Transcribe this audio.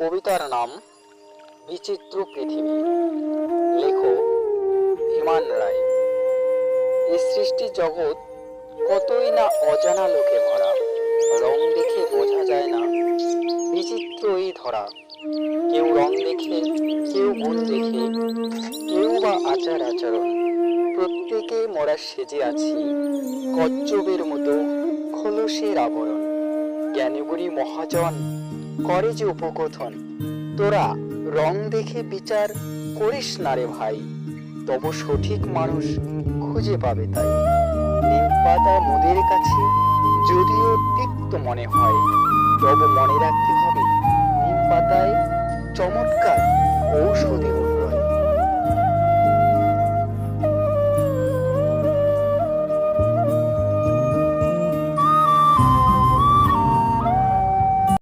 কবিতার নাম বিচিত্র পৃথিবী। লেখক হিমান রায়। এই সৃষ্টি জগৎ কতই না অজানা লোকে ভরা, রং দেখে বোঝা যায় না বিচিত্র এই ধরা। কেউ রং দেখে, কেউ গুণ দেখে, কেউ বা আচার আচরণ। প্রত্যেকে মরা সেজে আছি, কচ্ছপের মতো খোলসের আবরণ। জ্ঞানীগুরি মহাজন, করে যে উপকথন। তোরা রং দেখে বিচার করিস না রে ভাই, তব সঠিক মানুষ খুঁজে পাবে তাই। নিম পাতা মোদের কাছে যদিও তিক্ত মনে হয়, তবু মনে রাখতে হবে, নিম পাতায় চমৎকার ঔষধি